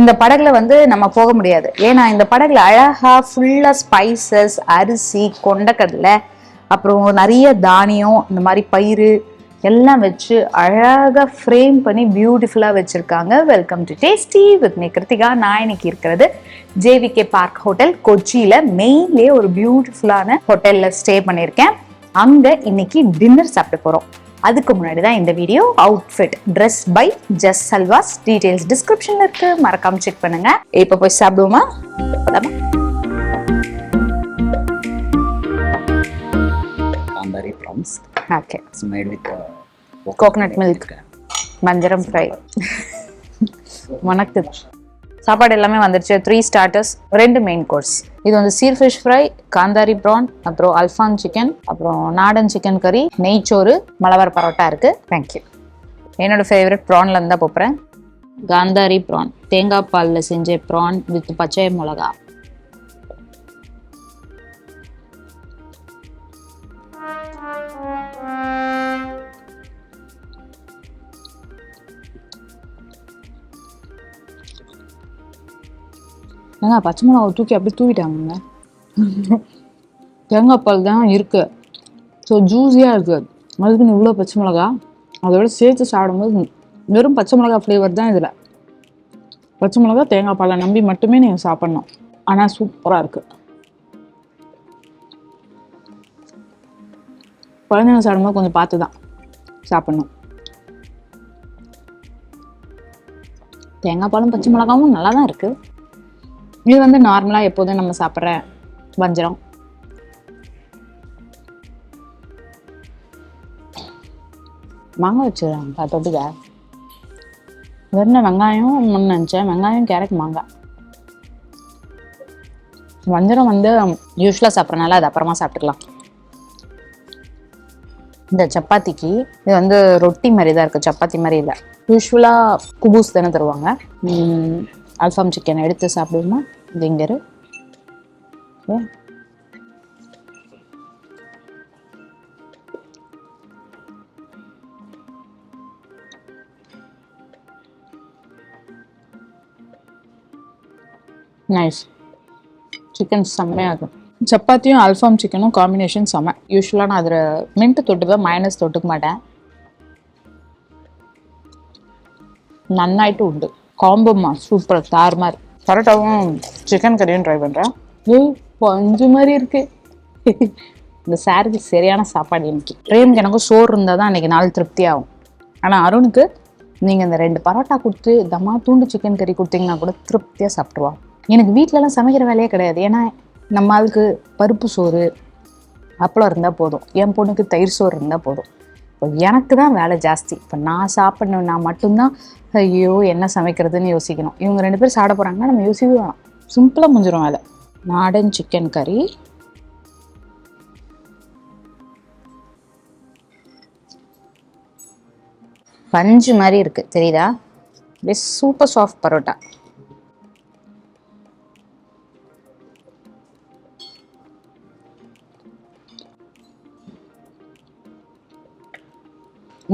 இந்த படகுல வந்து நம்ம போக முடியாது. ஏன்னா இந்த படகுல அழகா ஃபுல்லா ஸ்பைசஸ் அரிசி கொண்டக்கடலை அப்புறம் நிறைய தானியம் இந்த மாதிரி பயிறு எல்லாம் வச்சு அழகாக ஃப்ரேம் பண்ணி பியூட்டிஃபுல்லாக வச்சுருக்காங்க. Welcome to tasty with me Kiruthika. நான் இன்னைக்கு இருக்கிறது ஜேவிகே பார்க் ஹோட்டல் கொச்சியில் மெயின்லேயே ஒரு பியூட்டிஃபுல்லான ஹோட்டலில் ஸ்டே பண்ணியிருக்கேன். அங்கே இன்னைக்கு டின்னர் சாப்பிட போகிறோம் அதுக்கு முன்னாடி தான் இந்த வீடியோ அவுட்ஃபிட் ட்ரெஸ் பை ஜஸ் சல்வாஸ் டீடைல்ஸ் டிஸ்கிரிப்ஷன்ல இருக்கு. மறக்காம செக் பண்ணுங்க. இப்போ போய் சாப்பிடுவோமா. ஓகே கோகனட் மில்க் மஞ்சரம் ஃப்ரை வணக்கம் சாப்பாடு எல்லாமே வந்துருச்சு. த்ரீ ஸ்டார்டர்ஸ் ரெண்டு மெயின் கோர்ஸ் இது வந்து சீர் ஃபிஷ் ஃப்ரை காந்தாரி ப்ரான் அப்புறம் அல்ஃபான் சிக்கன் அப்புறம் நாடன் சிக்கன் கறி நெய்ச்சோறு மலபார் பரோட்டா இருக்குது தேங்க்யூ என்னோட ஃபேவரட் ப்ரான்ல தான் போப்புறேன் காந்தாரி ப்ரான் தேங்காய் பாலில் செஞ்ச ப்ரான் வித் பச்சை மிளகா ஏன்னா பச்சை மிளகாவை தூக்கி அப்படியே தூவிட்டாங்க தேங்காய் பால் தான் இருக்கு. ஸோ ஜூஸியாக இருக்கு. அதுக்குன்னு இவ்வளோ பச்சை மிளகா. அதோட சேர்த்து சாப்பிடும்போது வெறும் பச்சை மிளகா ஃப்ளேவர் தான் இதில். பச்சை மிளகா தேங்காய் பாலை நம்பி மட்டுமே நீங்கள் சாப்பிட்ணும். ஆனால் சூப்பராக இருக்கு. குழந்தைங்க சாப்பிடும்போது கொஞ்சம் பார்த்து தான் சாப்பிட்ணும். தேங்காய் பாலும் பச்சை மிளகாவும் நல்லா தான் இருக்குது இது வந்து நார்மலாக எப்போதும் நம்ம சாப்பிட்ற வஞ்சரம். மாங்காய் வச்சுருக்காங்க தொட்டுக்க. வெறும் வெங்காயம் முன்ன நினச்சேன். வெங்காயம் கேரட் மாங்காய். வஞ்சரம் வந்து யூஸ்வலாக சாப்பிட்றனால அது அப்புறமா சாப்பிட்டுக்கலாம். இந்த சப்பாத்திக்கு இது வந்து ரொட்டி மாதிரி தான் இருக்குது சப்பாத்தி மாதிரி இல்லை. யூஸ்வலாக குபூஸ் தானே தருவாங்க. அல்ஃபாம் சிக்கன் எடுத்து சாப்பிடுவோமா இது இங்கே இரு. ஓகே நைஸ் சிக்கன் செம்மையாக இருக்கும். சப்பாத்தியும் அல்ஃபாம் சிக்கனும் காம்பினேஷன் செம்ம. யூஸ்வலாக நான் அதில் மின்ட்டு தொட்டுப்பேன் மைனஸ் தொட்டுக்க மாட்டேன். நன்னாயிட்டு உண்டு. காம்போமா சூப்பர் தாறுமாறு பரோட்டாவும் சிக்கன் கறியும் ட்ரை பண்ணுறேன் ஏய் பஞ்சு மாதிரி இருக்கு. இந்த சாருக்கு சரியான சாப்பாடு இன்னைக்கு. பிரேமுக்கு எனக்கும் சோறு இருந்தால் தான் அன்றைக்கி நாள் திருப்தி ஆகும். ஆனால் அருணுக்கு நீங்கள் இந்த ரெண்டு பரோட்டா கொடுத்து தம்மா தூண்டு சிக்கன் கறி கொடுத்தீங்கன்னா கூட திருப்தியாக சாப்பிட்ருவான் எனக்கு வீட்டிலலாம் சமைக்கிற வேலையே கிடையாது. ஏன்னா நம்ம ஆளுக்கு பருப்பு சோறு அப்பளம் இருந்தால் போதும். என் பொண்ணுக்கு தயிர் சோறு இருந்தால் போதும். இப்போ எனக்கு தான் வேலை ஜாஸ்தி. இப்போ நான் சாப்பிட்ணுன்னா மட்டும்தான் ஐயோ என்ன சமைக்கிறதுன்னு யோசிக்கணும். இவங்க ரெண்டு பேரும் சாப்பிட போகிறாங்கன்னா நம்ம யோசிக்கவே வேணாம் சிம்பிளாக முடிஞ்சிடும் வேலை. நாடன் சிக்கன் கறி பஞ்சு மாதிரி இருக்கு. தெரியுதா? அப்படியே சூப்பர் சாஃப்ட் பரோட்டா.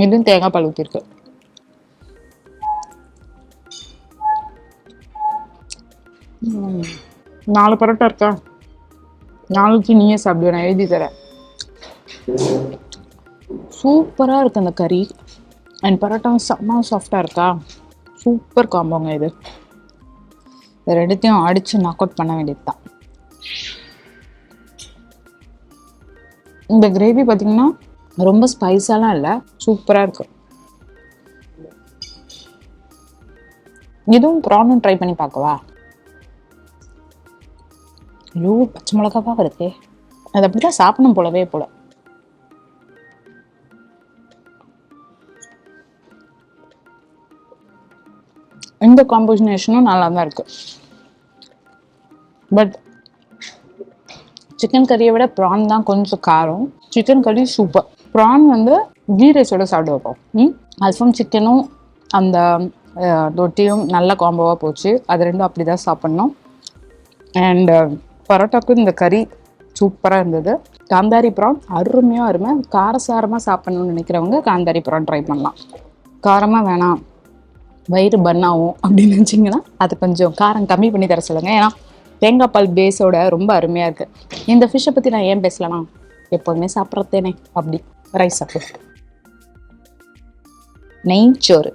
இதுவும் தேங்காய் பால் ஊற்றிருக்கு நாலு பரோட்டா இருக்கா? நாளைக்கு நீயே சாப்பிடுவேன் நான் எழுதி தரேன். சூப்பராக இருக்கு அந்த கறி. அண்ட் பரோட்டாவும் செம்ம சாஃப்டாக இருக்கா? சூப்பர் காம்போங்க இது. இது ரெண்டுத்தையும் அடித்து நாக் அவுட் பண்ண வேண்டியது தான் இந்த கிரேவி பார்த்தீங்கன்னா ரொம்ப ஸ்பைஸாலாம் இல்லை சூப்பராக இருக்கு இதுவும் ப்ரானும் ட்ரை பண்ணி பார்க்கவா? ஐயோ பச்சை மிளகாவா வருதே. அது அப்படிதான் சாப்பிடணும் போலவே போல. இந்த காம்பினேஷனும் நல்லா தான் இருக்கு. பட் சிக்கன் கறியை விட ப்ரான் தான் கொஞ்சம் காரம். சிக்கன் கறி சூப்பர் ப்ரான் வந்து கீ ரைஸோட சாப்பிட வைப்போம். ம்? அல்ஃபம் சிக்கனும் அந்த ரொட்டியும் நல்ல காம்போவாக போச்சு. அது ரெண்டும் அப்படி தான் சாப்பிட்ணும் அண்ட் பரோட்டாக்கும் இந்த கறி சூப்பராக இருந்தது. காந்தாரி ப்ரான் அருமையாக அருமை. காரசாரமாக சாப்பிட்ணுன்னு நினைக்கிறவங்க காந்தாரி ப்ரான் ட்ரை பண்ணலாம். காரமாக வேணாம். வயிறு பன் ஆகும் அப்படின்னு நினச்சிங்கன்னா அது கொஞ்சம் காரம் கம்மி பண்ணி தர சொல்லுங்கள் ஏன்னா தேங்காய் பால் பேஸோட ரொம்ப அருமையாக இருக்குது இந்த ஃபிஷ்ஷை பற்றி நான் ஏன் பேசலனா? எப்போதுமே சாப்பிட்றதேனே அப்படி. ரைஸ் சாப்பிடு நெய்ச்சோறு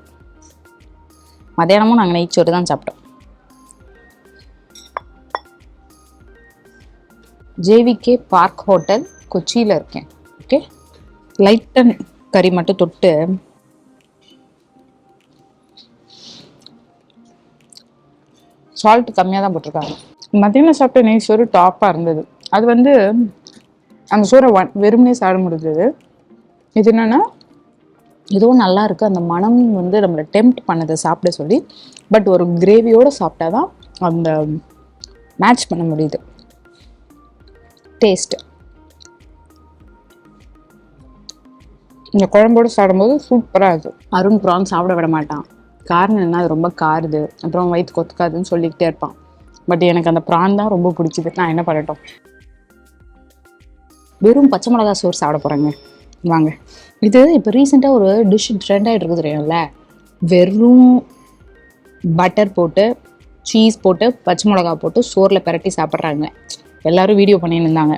மதியானமும் நாங்கள் நெய்ச்சோறு தான் சாப்பிட்டோம். ஜேவிகே பார்க் ஹோட்டல் கொச்சியில் இருக்கேன். ஓகே லைட்டன் கறி மட்டும் தொட்டு. சால்ட் கம்மியாக தான் போட்டிருக்காங்க. மதியானம் சாப்பிட்ட நெய் சோறு டாப்பாக இருந்தது. அது வந்து அந்த சோறை ஒன் வெறுமனே சாப்பிட முடிஞ்சது. இது என்னென்னா இதுவும் நல்லா இருக்கு. அந்த மனம் வந்து நம்மளை டெம்ப்ட் பண்ணதை சாப்பிட சொல்லி பட் ஒரு கிரேவியோடு சாப்பிட்டா தான் அந்த மேட்ச் பண்ண முடியுது. டேஸ்ட் இந்த குழம்போடு சாப்பிடும்போது சூப்பராக இருக்குது அருண் ப்ரான் சாப்பிட விட மாட்டான். காரணம் என்ன? அது ரொம்ப காருது. அப்புறம் வயிற்று கொத்துக்காதுன்னு சொல்லிக்கிட்டே இருப்பான். பட் எனக்கு அந்த ப்ரான் தான் ரொம்ப பிடிச்சிது. நான் என்ன பண்ணட்டும்? வெறும் பச்சை மிளகா சோறு சாப்பிட போகிறேங்க வாங்க. இது இப்போ ரீசெண்டாக ஒரு டிஷ் ட்ரெண்ட் ஆகிட்டு இருக்குது தெரியும்ல? வெறும் பட்டர் போட்டு சீஸ் போட்டு பச்சை மிளகா போட்டு சோறில் பிரட்டி சாப்பிட்றாங்க. எல்லோரும் வீடியோ பண்ணின்னு இருந்தாங்க.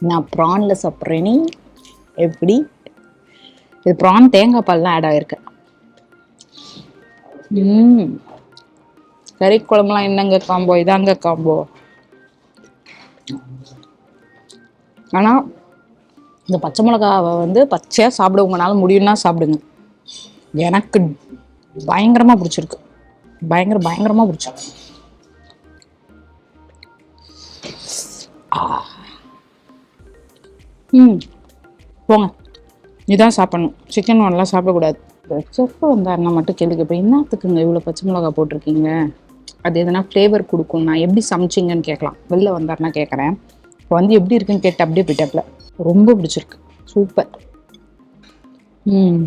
நான் ப்ரானில் சாப்பிட்றேனே. எப்படி? இது ப்ரான் தேங்காய் பால் தான் ஆட் ஆகிருக்கு ம் கறி குழம்புலாம் என்னங்க காம்போ இதாங்க காம்போ ஆனால் இந்த பச்சை மிளகாவை வந்து பச்சையாக சாப்பிட உங்களால் முடியும்னா சாப்பிடுங்க. எனக்கு பயங்கரமாக பிடிச்சிருக்கு. பயங்கர பயங்கரமாக பிடிச்சிருக்கு. ம். போங்க. இதான் சாப்பிடணும். சிக்கன் ஒன்லாம் சாப்பிடக்கூடாது. செஃப் வந்தாருன்னா மட்டும் கேள்வி கேட்பேன் என்னத்துக்குங்க இவ்வளோ பச்சை மிளகா போட்டிருக்கீங்க? அது எதனா ஃப்ளேவர் கொடுக்கும் நான் எப்படி சமைச்சிங்கன்னு கேட்கலாம். வெளில வந்தாருன்னா கேட்குறேன். இப்போ வந்து எப்படி இருக்குன்னு கேட்டு அப்படியே போயிட்டாப்ல ரொம்ப பிடிச்சிருக்கு. சூப்பர். ம்.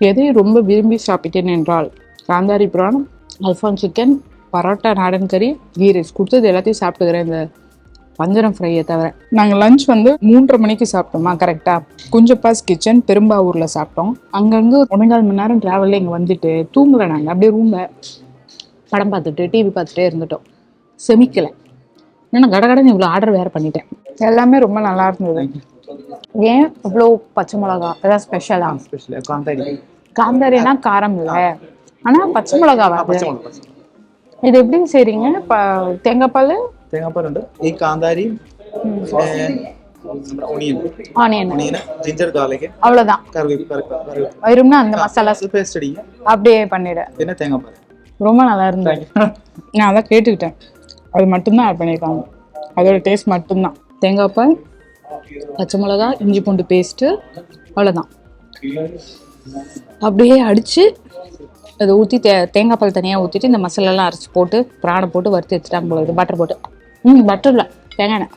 எதை ரொம்ப விரும்பி சாப்பிட்டேன் என்றால் காந்தாரி பிரான் அல்ஃபான் சிக்கன் பரோட்டா நாடன் கறி கீ ரைஸ் கொடுத்தது எல்லாத்தையும் சாப்பிட்டுக்கிறேன் இந்த வஞ்சரம் ஃப்ரையை தவிர. நாங்கள் லஞ்ச் வந்து மூன்றரை மணிக்கு சாப்பிட்டோமா கரெக்டாக குஞ்சப்பாஸ் கிச்சன் பெரும்பாவூரில் சாப்பிட்டோம். அங்கங்கே ஒன்னேகால் மணி நேரம் ட்ராவலில் இங்கே வந்துட்டு தூங்கலை நாங்கள் அப்படியே ரூமில் படம் பார்த்துட்டு டிவி பார்த்துட்டே இருந்துட்டோம். செமிக்கலை. ஏன்னா கடகடன்னு இவ்வளோ ஆர்டர் வேறு பண்ணிட்டேன். எல்லாமே ரொம்ப நல்லா இருந்தது. ஏன் இவ்வளோ பச்சை மிளகா? அதான் ஸ்பெஷலா காந்தாரினா காரம் இல்லை. ஆனால் பச்சை மிளகா வருது இது எப்படி செய்றீங்க? தேங்காய் பால்? தேங்காய் பால் ഉണ്ട് அவ்வளவுதான். வரும்னா அந்த மசாலா பேஸ்ட் அப்படியே பண்ணிடு. ரொம்ப நல்லா இருந்தாங்க நான் அதான் கேட்டுக்கிட்டேன். அது மட்டும்தான் ஆட் பண்ணியிருக்காங்க. அதோட டேஸ்ட் மட்டும்தான். தேங்காய் பால் பச்சை மிளகா இஞ்சி பூண்டு பேஸ்ட்டு அவ்வளோதான் அப்படியே அடித்து அதை ஊற்றி தே தேங்காய் பால் தனியாக ஊற்றிட்டு இந்த மசாலாலாம் அரைச்சி போட்டு பிராணை போட்டு வறுத்து எடுத்துட்டாங்க போல இது பட்டர் போட்டு. ம் பட்டர் இல்லை. தேங்காய் எண்ணெய்.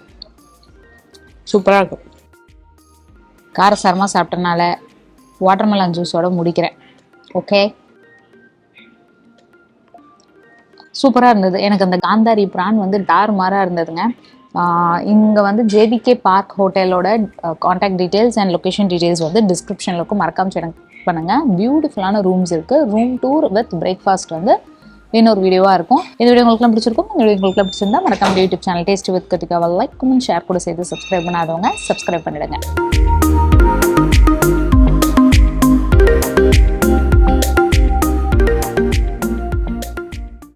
சூப்பராக இருக்கும். காரசாரமாக சாப்பிட்டனால வாட்டர்மெலன் ஜூஸோட முடிக்கிறேன். ஓகே சூப்பராக இருந்தது. எனக்கு அந்த காந்தாரி பிரான் வந்து டார் மாராக இருந்ததுங்க. இங்கே வந்து ஜேபிகே பார்க் ஹோட்டலோட contact details and location details வந்து டிஸ்கிரிப்ஷனில் இருக்கும். மறக்காம செக் பண்ணுங்கள் பியூட்டிஃபுல்லான ரூம்ஸ் இருக்குது ரூம் டூர் வித் பிரேக்ஃபாஸ்ட் வந்து இன்னொரு வீடியோவாக இருக்கும். இந்த வீடியோ உங்களுக்குலாம் பிடிச்சிருக்கும் இந்த வீடியோ உங்களுக்கு பிடிச்சிருந்தா மறக்காம யூடியூப் சேனல் டேஸ்ட் வித் கட்டிக்காவை லைக் கமெண்ட் ஷேர் கூட செய்து சப்ஸ்கிரைப் பண்ணாதவங்க சப்ஸ்கிரைப் பண்ணிடுங்க.